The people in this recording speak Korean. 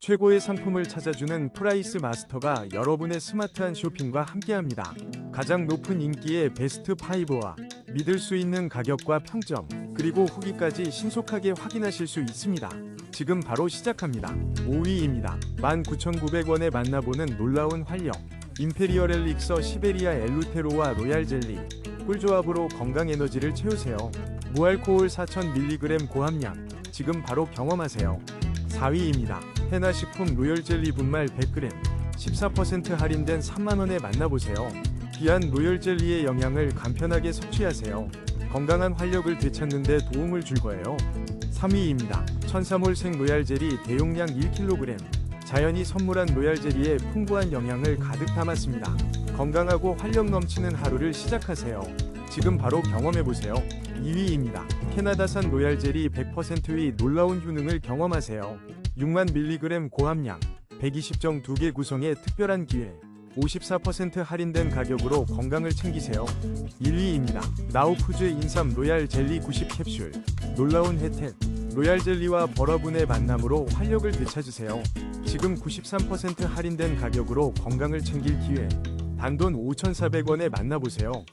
최고의 상품을 찾아주는 프라이스 마스터가 여러분의 스마트한 쇼핑과 함께합니다. 가장 높은 인기의 베스트 5와 믿을 수 있는 가격과 평점, 그리고 후기까지 신속하게 확인하실 수 있습니다. 지금 바로 시작합니다. 5위입니다. 19,900원에 만나보는 놀라운 활력. 임페리얼 엘릭서 시베리아 엘루테로와 로얄 젤리. 꿀조합으로 건강 에너지를 채우세요. 무알코올 4,000mg 고함량. 지금 바로 경험하세요. 4위입니다. 해나식품 로열 젤리 분말 100g 14% 할인된 3만원에 만나보세요. 귀한 로열 젤리의 영양을 간편하게 섭취하세요. 건강한 활력을 되찾는 데 도움을 줄 거예요. 3위입니다. 천사몰 생 로얄 젤리 대용량 1kg 자연이 선물한 로얄 젤리에 풍부한 영양을 가득 담았습니다. 건강하고 활력 넘치는 하루를 시작하세요. 지금 바로 경험해보세요. 2위입니다. 캐나다산 로얄 젤리 100%의 놀라운 효능을 경험하세요. 6만 밀리그램 고함량, 120정 2개 구성의 특별한 기회, 54% 할인된 가격으로 건강을 챙기세요. 1위입니다. 나우푸즈 인삼 로얄 젤리 90 캡슐. 놀라운 혜택. 로얄 젤리와 버러분의 만남으로 활력을 되찾으세요. 지금 93% 할인된 가격으로 건강을 챙길 기회. 단돈 5,400원에 만나보세요.